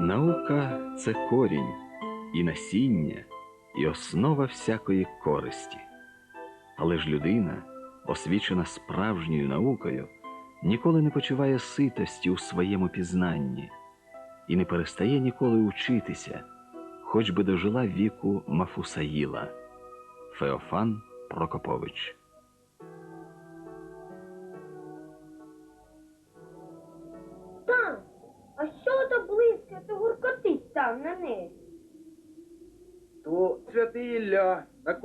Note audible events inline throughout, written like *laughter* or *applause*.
Наука це корінь, і насіння, і основа всякої користі. Але ж людина, освічена справжньою наукою, ніколи не почуває ситості у своєму пізнанні і не перестає ніколи учитися, хоч би дожила віку Мафусаїла. Феофан Прокопович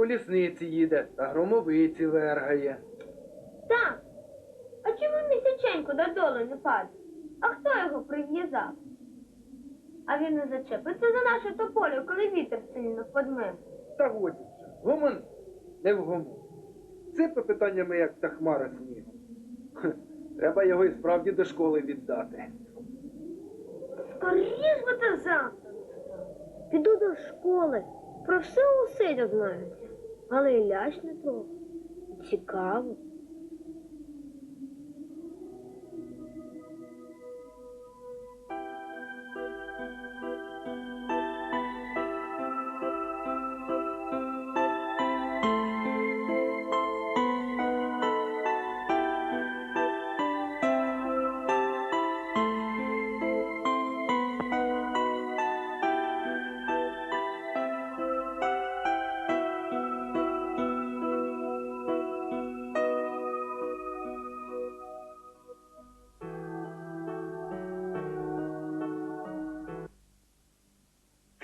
колісниці їде та громовиці вергає. Там. А чому місяченько додолу не падає? А хто його прив'язав? А він не зачепиться за нашу тополю, коли вітер сильно подме. Та годі вже, гомон не вгомон. Сипе питаннями, як та хмара снігу. Хе, Треба його і справді до школи віддати. Скоріш би та завтра. Піду до школи. Про все усе дізнаюся. Але і ляш трохи. Цікаво.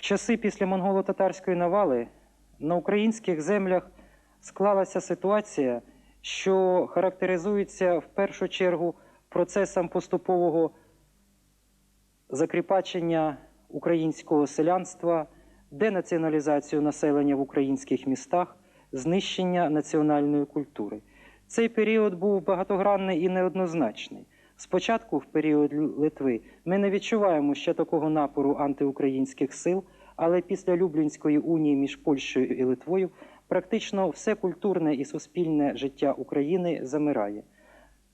Часи після монголо-татарської навали на українських землях склалася ситуація, що характеризується в першу чергу процесом поступового закріпачення українського селянства, денаціоналізацію населення в українських містах, знищення національної культури. Цей період був багатогранний і неоднозначний. Спочатку, в період Литви, ми не відчуваємо ще такого напору антиукраїнських сил, але після Люблінської унії між Польщею і Литвою практично все культурне і суспільне життя України замирає.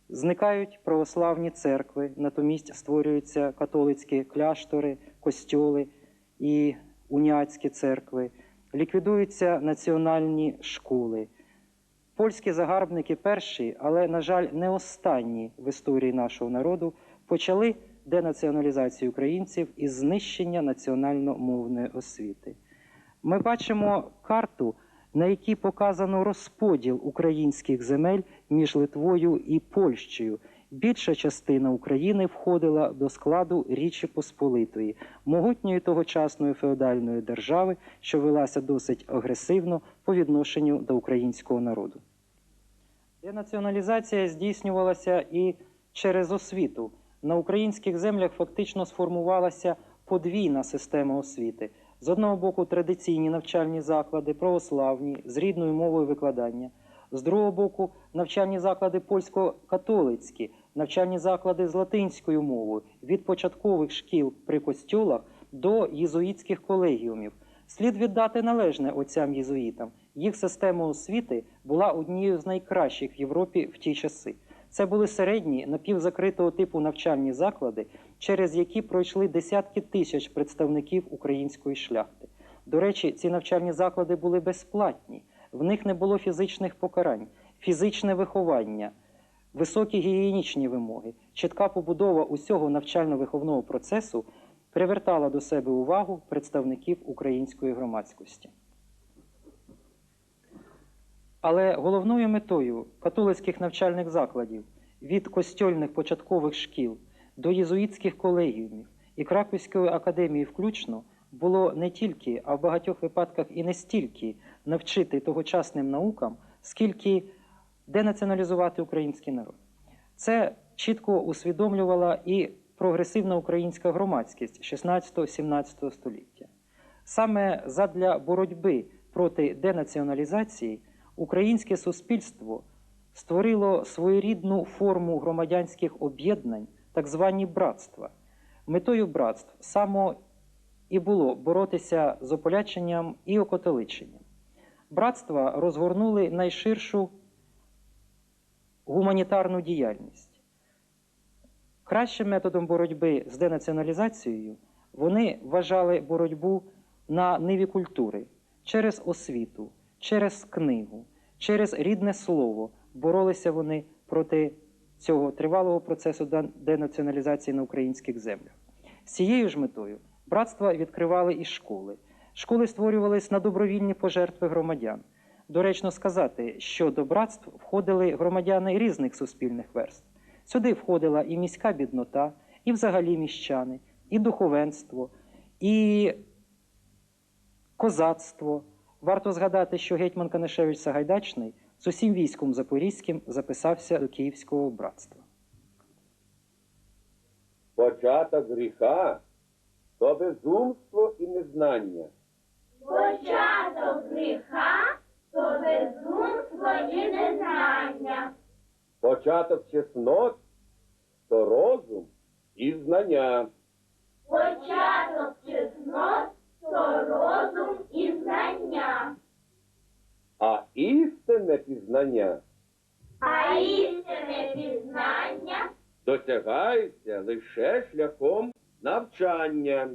Зникають православні церкви, натомість створюються католицькі кляштори, костьоли і уніатські церкви, ліквідуються національні школи. Польські загарбники перші, але, на жаль, не останні в історії нашого народу, почали денаціоналізацію українців і знищення національно-мовної освіти. Ми бачимо карту, на якій показано розподіл українських земель між Литвою і Польщею. Більша частина України входила до складу Річі Посполитої, могутньої тогочасної феодальної держави, що велася досить агресивно по відношенню до українського народу. Денаціоналізація здійснювалася і через освіту. На українських землях фактично сформувалася подвійна система освіти. З одного боку, традиційні навчальні заклади, православні, з рідною мовою викладання, з другого боку, навчальні заклади польсько-католицькі, навчальні заклади з латинською мовою, від початкових шкіл при костюлах до єзуїтських колегіумів. Слід віддати належне отцям єзуїтам. Їх система освіти була однією з найкращих в Європі в ті часи. Це були середні напівзакритого типу навчальні заклади, через які пройшли десятки тисяч представників української шляхти. До речі, ці навчальні заклади були безплатні, в них не було фізичних покарань, фізичне виховання, високі гігієнічні вимоги, чітка побудова усього навчально-виховного процесу привертала до себе увагу представників української громадськості. Але головною метою католицьких навчальних закладів від костьольних початкових шкіл до єзуїтських колегіумів і Краківської академії включно було не тільки, а в багатьох випадках і не стільки навчити тогочасним наукам, скільки денаціоналізувати український народ. Це чітко усвідомлювала і прогресивна українська громадськість 16-17 століття. Саме задля боротьби проти денаціоналізації українське суспільство створило своєрідну форму громадянських об'єднань, так звані братства. Метою братств само і було боротися з ополяченням і окотоличенням. Братства розгорнули найширшу гуманітарну діяльність. Кращим методом боротьби з денаціоналізацією Вони вважали боротьбу на ниві культури через освіту, через книгу, через рідне слово. Боролися вони проти цього тривалого процесу денаціоналізації на українських землях. З цією ж метою братства відкривали і школи. Школи створювались на добровільні пожертви громадян. Доречно сказати, що до братств входили громадяни різних суспільних верств. Сюди входила і міська біднота, і взагалі міщани, і духовенство, і козацтво. Варто згадати, що гетьман Канишевич Сагайдачний з усім військом запорізьким записався до Київського братства. Початок гріха то безумство і незнання. Початок гріха то безумство і незнання. Початок чеснот то розум і знання. Початок чеснот то розум і знання. А істинне пізнання А істинне пізнання досягається лише шляхом навчання.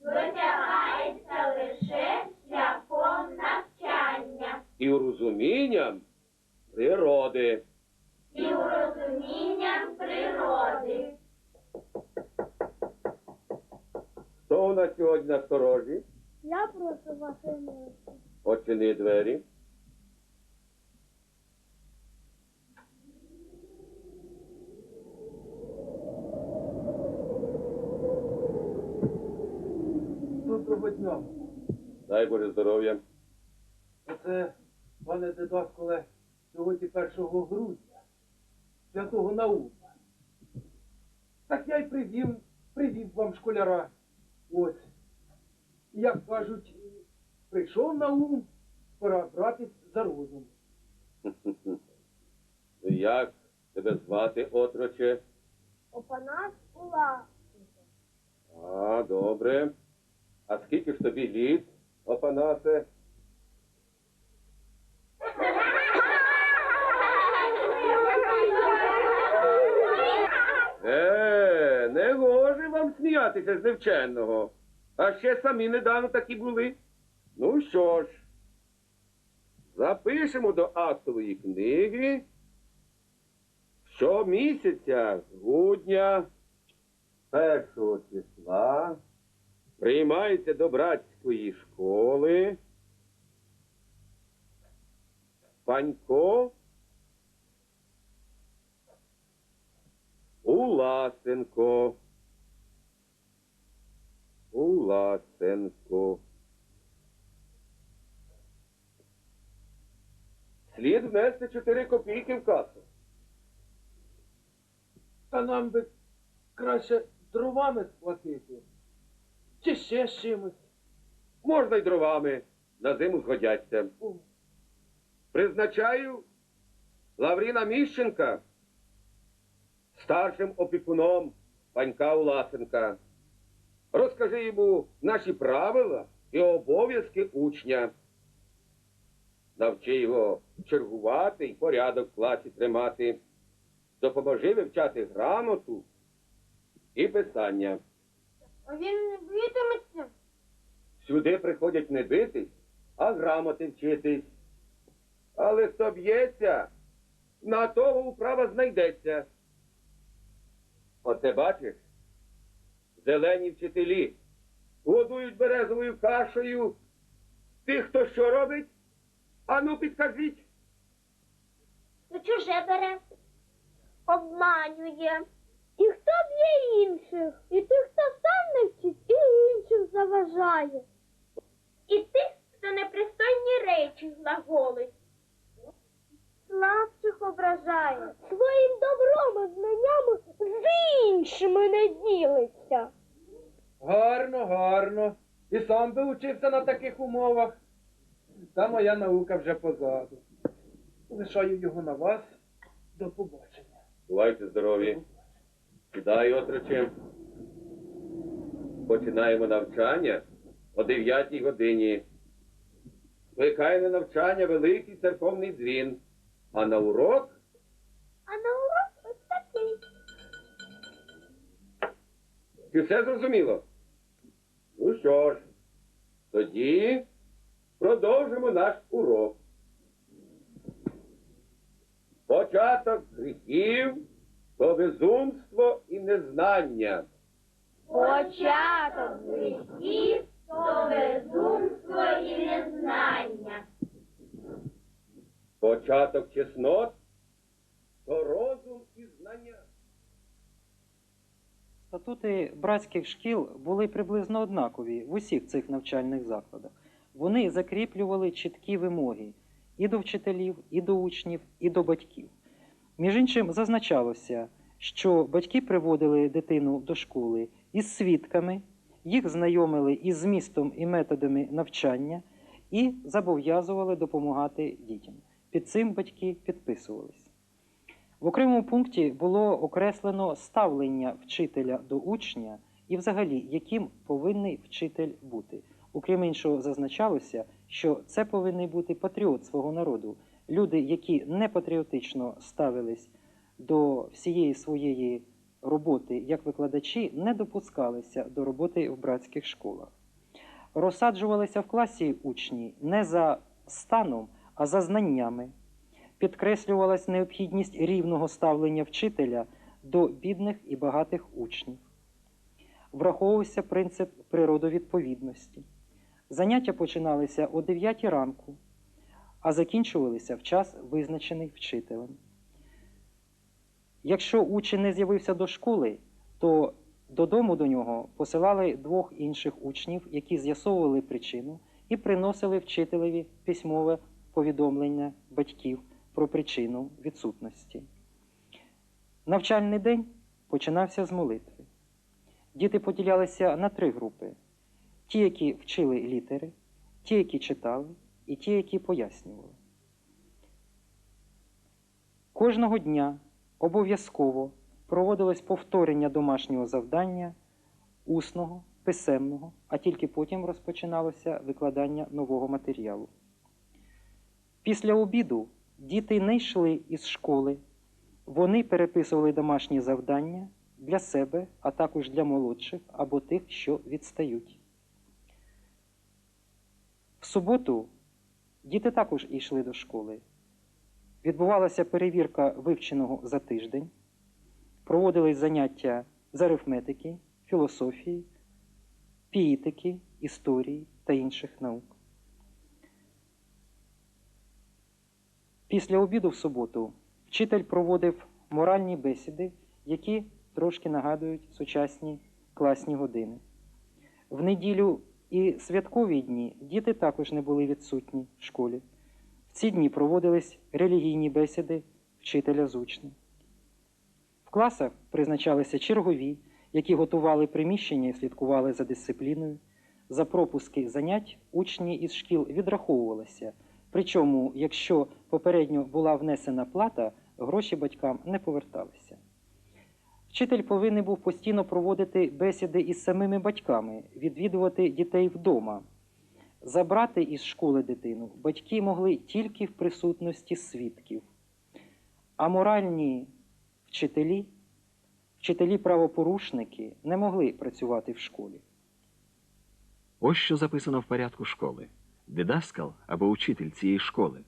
досягається лише шляхом навчання і розумінням природи. і урозумінням природи. Хто у нас сьогодні на сторожі? Я прошу вашої милості. Очини двері. Доброго дня. Дай Боже здоров'я. Оце, пане Дедосколе, сьогодні 1 грудня, святого наука. Так я й привів, привів вам школяра. Ось. Як кажуть, прийшов на ум, пора братись за розум. *laughs* Як тебе звати, отроче? Опанас Ула. А, добре. А скільки ж тобі літ, Опанасе? Е, не гоже вам сміятися з невченого. А ще самі недавно такі були. Ну що ж, запишемо до актової книги щомісяця грудня першого числа приймається до братської школи Панько Уласенко. Уласенко. Слід внести 4 копійки в касу. Та нам би краще дровами сплатити. Чи ще з чимось. Можна й дровами, на зиму згодяться. Призначаю Лавріна Міщенка старшим опікуном панька Уласенка. Розкажи йому наші правила і обов'язки учня. Навчи його чергувати і порядок в класі тримати. Допоможи вивчати грамоту і писання. А він не битиметься? Сюди приходять не битись, а грамоти вчитись. Але хто б'ється, на того управа знайдеться. Оце бачиш? Зелені вчителі годують березовою кашею. Тих, хто що робить? Ану, підкажіть. То чуже бере. Обманює. Хто б'є інших? І тих, хто сам не вчить, і інших заважає. І тих, хто непристойні речі глаголить. Слабших ображає. Своїм добром і знаннями з іншими не ділиться. Гарно, гарно. І сам би учився на таких умовах. Та моя наука вже позаду. Лишаю його на вас. До побачення. Бувайте здорові. Сідай, отроче. Починаємо навчання о 9 годині. Викає на навчання великий церковний дзвін, а на урок А на урок ось такий. Чи все зрозуміло? Ну що ж, тоді продовжимо наш урок. Початок гріхів то безумство і незнання. Початок гріхів то безумство і незнання. Початок чеснот то розум і знання. Статути братських шкіл були приблизно однакові в усіх цих навчальних закладах. Вони закріплювали чіткі вимоги і до вчителів, і до учнів, і до батьків. Між іншим, зазначалося, що батьки приводили дитину до школи із свідками, їх знайомили із змістом і методами навчання і зобов'язували допомагати дітям. Під цим батьки підписувались. В окремому пункті було окреслено ставлення вчителя до учня і, взагалі, яким повинний вчитель бути. Окрім іншого, зазначалося, що це повинний бути патріот свого народу. Люди, які не патріотично ставились до всієї своєї роботи як викладачі, не допускалися до роботи в братських школах. Розсаджувалися в класі учні не за станом, а за знаннями підкреслювалась необхідність рівного ставлення вчителя до бідних і багатих учнів. Враховувався принцип природовідповідності. Заняття починалися о 9 ранку, а закінчувалися в час, визначений вчителем. Якщо учень не з'явився до школи, то додому до нього посилали двох інших учнів, які з'ясовували причину і приносили вчителеві письмове повідомлення батьків про причину відсутності. Навчальний день починався з молитви. Діти поділялися на три групи: ті, які вчили літери, ті, які читали, і ті, які пояснювали. Кожного дня обов'язково проводилось повторення домашнього завдання, усного, писемного, а тільки потім розпочиналося викладання нового матеріалу. Після обіду діти не йшли із школи, вони переписували домашні завдання для себе, а також для молодших або тих, що відстають. В суботу діти також йшли до школи. Відбувалася перевірка вивченого за тиждень, проводились заняття з арифметики, філософії, піїтики, історії та інших наук. Після обіду в суботу вчитель проводив моральні бесіди, які трошки нагадують сучасні класні години. В неділю і святкові дні діти також не були відсутні в школі. В ці дні проводились релігійні бесіди вчителя з учнем. В класах призначалися чергові, які готували приміщення і слідкували за дисципліною. За пропуски занять учні із шкіл відраховувалися. Причому, якщо попередньо була внесена плата, гроші батькам не поверталися. Вчитель повинен був постійно проводити бесіди із самими батьками, відвідувати дітей вдома. Забрати із школи дитину батьки могли тільки в присутності свідків. А моральні вчителі, вчителі-правопорушники не могли працювати в школі. Ось що записано в порядку школи. Дидаскал або учитель цієї школи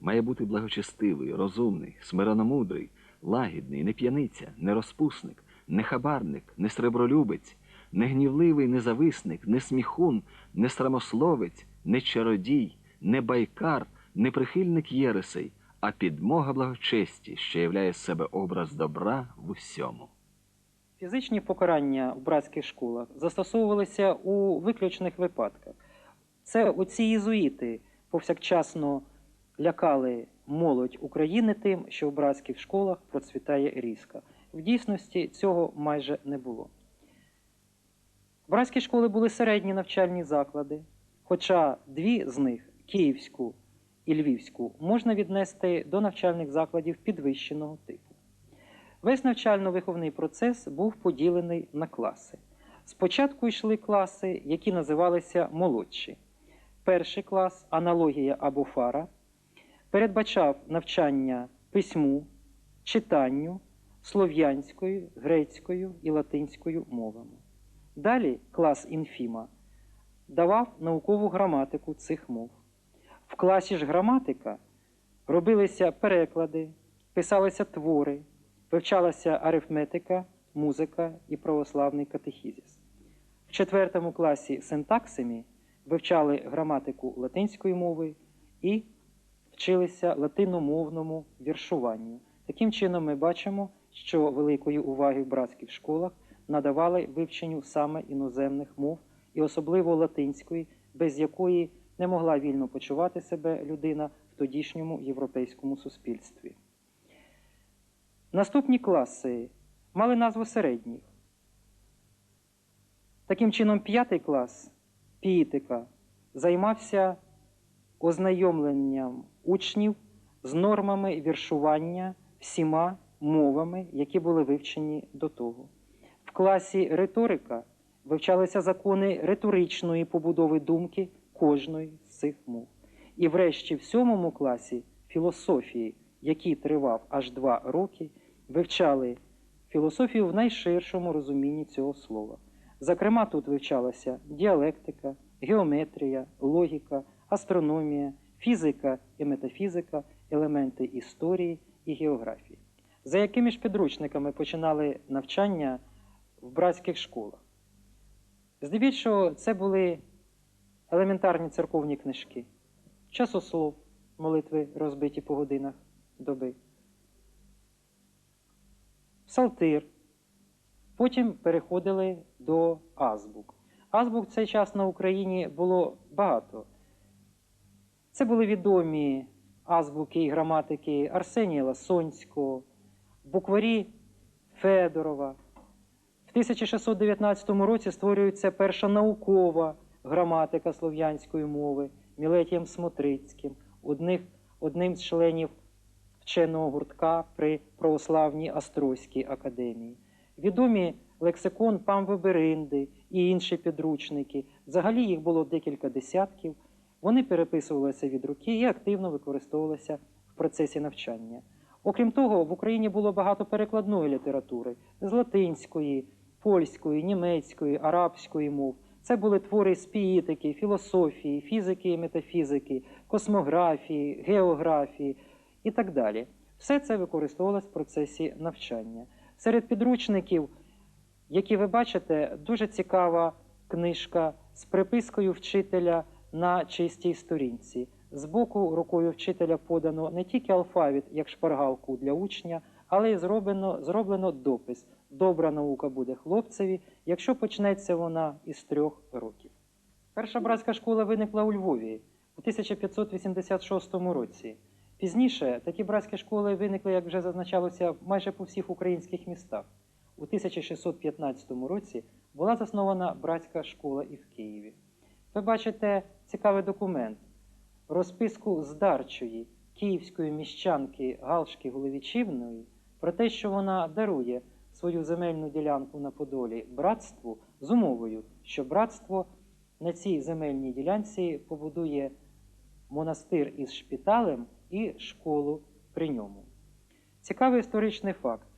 має бути благочестивий, розумний, смиренномудрий, лагідний, не п'яниця, не розпусник, не хабарник, не сребролюбець, не гнівливий, не зависник, не сміхун, не срамословець, не чародій, не байкар, не прихильник єресей, а підмога благочесті, що являє з себе образ добра в усьому. Фізичні покарання в братських школах застосовувалися у виключних випадках. Це оці єзуїти повсякчасно лякали молодь України тим, що в братських школах процвітає різка. В дійсності цього майже не було. Братські школи були середні навчальні заклади, хоча дві з них Київську і Львівську, можна віднести до навчальних закладів підвищеного типу. Весь навчально-виховний процес був поділений на класи. Спочатку йшли класи, які називалися молодші. Перший клас, аналогія або фара, передбачав навчання письму, читанню, слов'янською, грецькою і латинською мовами. Далі клас інфіма давав наукову граматику цих мов. В класі ж граматика робилися переклади, писалися твори, вивчалася арифметика, музика і православний катехізіс. В четвертому класі синтаксимі вивчали граматику латинської мови і вчилися латиномовному віршуванню. Таким чином, ми бачимо, що великої уваги в братських школах надавали вивченню саме іноземних мов, і особливо латинської, без якої не могла вільно почувати себе людина в тодішньому європейському суспільстві. Наступні класи мали назву середніх. Таким чином, п'ятий клас піїтика займався ознайомленням учнів з нормами віршування всіма мовами, які були вивчені до того. В класі риторика вивчалися закони риторичної побудови думки кожної з цих мов. І врешті в сьомому класі філософії, який тривав аж два роки, вивчали філософію в найширшому розумінні цього слова. Зокрема, тут вивчалася діалектика, геометрія, логіка, астрономія, фізика і метафізика, елементи історії і географії. За якими ж підручниками починали навчання в братських школах? Здебільшого, це були елементарні церковні книжки, часослов, молитви розбиті по годинах доби, псалтир. Потім переходили до азбук. Азбук в цей час на Україні було багато. Це були відомі азбуки і граматики Арсенія Ласонського, букварі Федорова. В 1619 році створюється перша наукова граматика слов'янської мови Мілетієм Смотрицьким, одних, одним з членів вченого гуртка при Православній Острозькій академії. Відомі лексикон Памви Беринди і інші підручники. Взагалі їх було декілька десятків. Вони переписувалися від руки і активно використовувалися в процесі навчання. Окрім того, в Україні було багато перекладної літератури з латинської, польської, німецької, арабської мов. Це були твори з піїтики, філософії, фізики і метафізики, космографії, географії і так далі. Все це використовувалось в процесі навчання. Серед підручників, які ви бачите, дуже цікава книжка з припискою вчителя на чистій сторінці. Збоку рукою вчителя подано не тільки алфавіт, як шпаргалку для учня, але й зроблено, зроблено допис. Добра наука буде хлопцеві, якщо почнеться вона із трьох років. Перша братська школа виникла у Львові у 1586 році. Пізніше такі братські школи виникли, як вже зазначалося, майже по всіх українських містах. У 1615 році була заснована братська школа і в Києві. Ви бачите цікавий документ, розписку здарчої київської міщанки Галшки Головічівної про те, що вона дарує свою земельну ділянку на Подолі братству з умовою, що братство на цій земельній ділянці побудує монастир із шпіталем і школу при ньому. Цікавий історичний факт.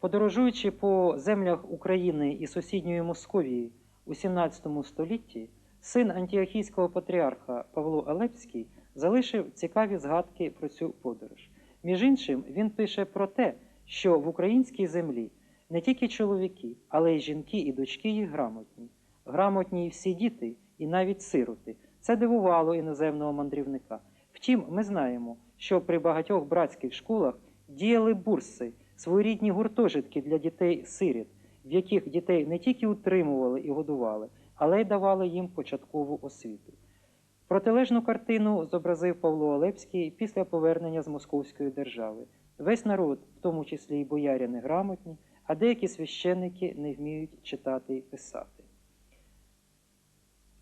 Подорожуючи по землях України і сусідньої Московії у 17 столітті, син антіохійського патріарха Павло Алепський залишив цікаві згадки про цю подорож. Між іншим, він пише про те, що в українській землі не тільки чоловіки, але й жінки і дочки їх грамотні. Грамотні і всі діти, і навіть сироти. Це дивувало іноземного мандрівника. Втім, ми знаємо, що при багатьох братських школах діяли бурси, своєрідні гуртожитки для дітей-сиріт, в яких дітей не тільки утримували і годували, але й давали їм початкову освіту. Протилежну картину зобразив Павло Олепський після повернення з Московської держави. Весь народ, в тому числі і бояряни, грамотні, а деякі священники не вміють читати і писати.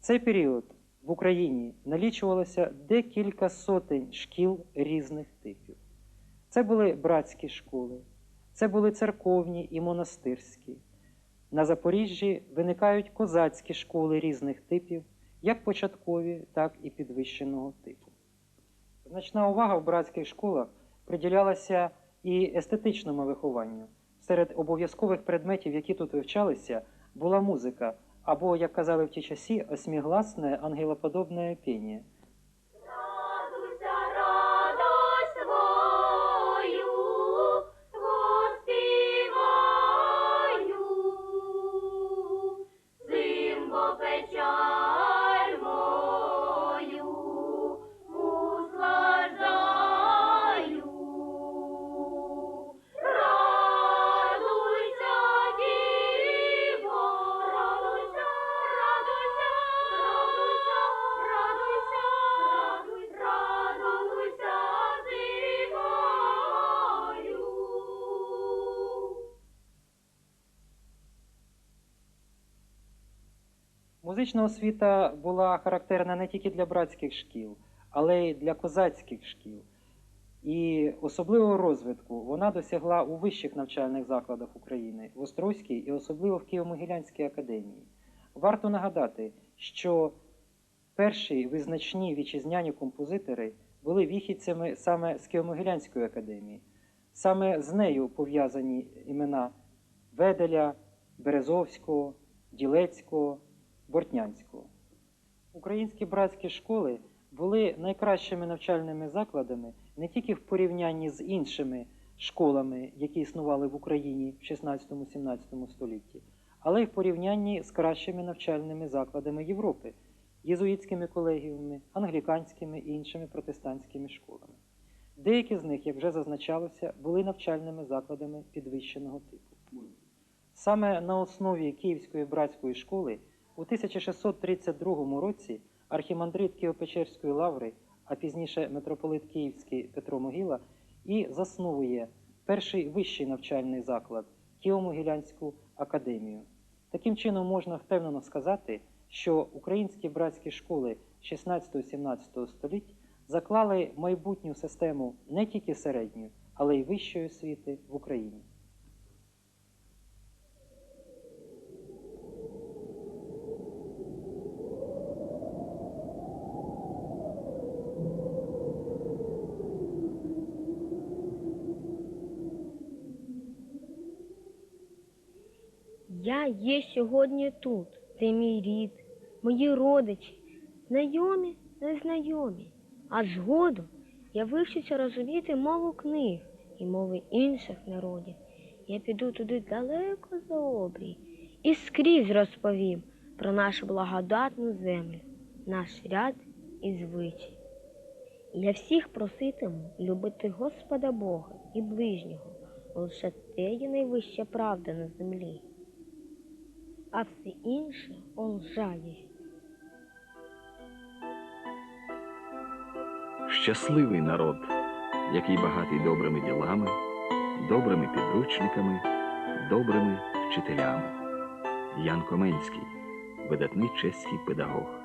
Цей період в Україні налічувалося декілька сотень шкіл різних типів. Це були братські школи, це були церковні і монастирські. На Запоріжжі виникають козацькі школи різних типів, як початкові, так і підвищеного типу. Значна увага в братських школах приділялася і естетичному вихованню. Серед обов'язкових предметів, які тут вивчалися, була музика, або, як казали в ті часі, осьмигласне ангелоподобне пение. Музична освіта була характерна не тільки для братських шкіл, але й для козацьких шкіл. І особливого розвитку вона досягла у вищих навчальних закладах України, в Острозькій і особливо в Києво-Могилянській академії. Варто нагадати, що перші визначні вітчизняні композитори були віхідцями саме з Києво-Могилянської академії. Саме з нею пов'язані імена Веделя, Березовського, Ділецького, Бортнянського. Українські братські школи були найкращими навчальними закладами не тільки в порівнянні з іншими школами, які існували в Україні в 16-17 столітті, але й в порівнянні з кращими навчальними закладами Європи, єзуїтськими колегіумами, англіканськими і іншими протестантськими школами. Деякі з них, як вже зазначалося, були навчальними закладами підвищеного типу. Саме на основі Київської братської школи у 1632 році архімандрит Києво-Печерської лаври, а пізніше митрополит Київський Петро Могила, і засновує перший вищий навчальний заклад Києво-Могилянську академію. Таким чином можна впевнено сказати, що українські братські школи 16-17 століть заклали майбутню систему не тільки середньої, але й вищої освіти в Україні. Є сьогодні тут, це мій рід, мої родичі, знайомі, незнайомі. А згодом я вивчуся розуміти мову книг і мови інших народів. Я піду туди далеко за обрій і скрізь розповім про нашу благодатну землю, наш ряд і звичай. Я всіх проситиму любити Господа Бога і ближнього, лише те є найвища правда на землі а все інше лжає. Щасливий народ, який багатий добрими ділами, добрими підручниками, добрими вчителями. Ян Коменський, видатний чеський педагог.